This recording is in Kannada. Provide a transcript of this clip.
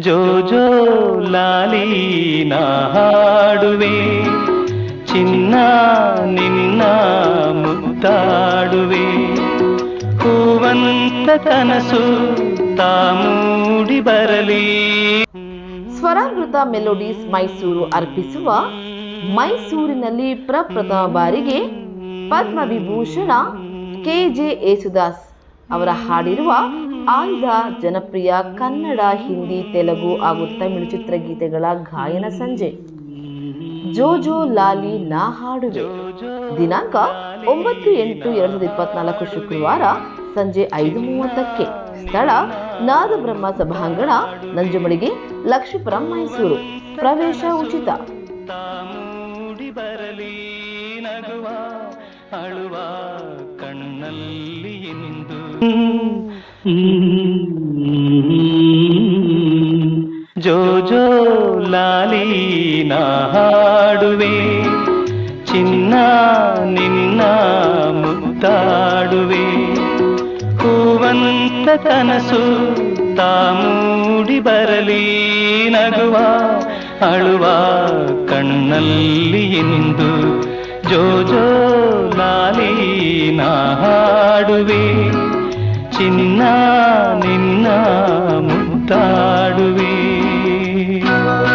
ಜೋ ಜೋ ಲಾಲಿ ಹಾಡುವೆ, ಚಿನ್ನ ನಿನ್ನ ಮುತ್ತಾಡುವೆ ಹೂವಂತ ಕನಸು ತಾಮೂಡಿ ಬರಲಿ. ಸ್ವರಾಮೃತ ಮೆಲೋಡೀಸ್ ಮೈಸೂರು ಅರ್ಪಿಸುವ ಮೈಸೂರಿನಲ್ಲಿ ಪ್ರಪ್ರಥಮ ಬಾರಿಗೆ ಪದ್ಮವಿಭೂಷಣ ಕೆ ಜೆ ಯೇಸುದಾಸ್ ಅವರ ಹಾಡಿರುವ ಆಯ್ದ ಜನಪ್ರಿಯ ಕನ್ನಡ, ಹಿಂದಿ, ತೆಲುಗು ಹಾಗೂ ತಮಿಳು ಚಿತ್ರಗೀತೆಗಳ ಗಾಯನ ಸಂಜೆ. ಜೋಜೋ ಲಾಲಿ ನಾ ಹಾಡುವೆ. ದಿನಾಂಕ ಒಂಬತ್ತು ಎಂಟು ಎರಡು ಸಾವಿರದ ಇಪ್ಪತ್ನಾಲ್ಕು ಶುಕ್ರವಾರ ಸಂಜೆ ಐದು ಮೂವತ್ತಕ್ಕೆ. ಸ್ಥಳ ನಾದಬ್ರಹ್ಮ ಸಭಾಂಗಣ ನಂಜುಮಳಿಗೆ ಲಕ್ಷ್ಮೀಪುರಂ ಮೈಸೂರು. ಪ್ರವೇಶ ಉಚಿತ. ಬರಲಿ ಕಣ್ಣಲ್ಲಿ ನಿಂದು. ಜೋ ಜೋ ಲಾಲಿ ನಾ ಹಾಡುವೆ, ಚಿನ್ನ ನಿನ್ನ ಮುತ್ತಾಡುವೆ ಹೂವಂತ ಕನಸು ತಾ ಮೂಡಿ ಬರಲಿ ನಗುವ, ಅಳುವ ಕಣ್ಣಲ್ಲಿ ಇಂದು ಜೋ ಜೋ ಲಾಲಿ ನಾ ಹಾಡುವೆ ಚಿನ್ನ ನಿನ್ನ ಮುತ್ತಾಡುವೆ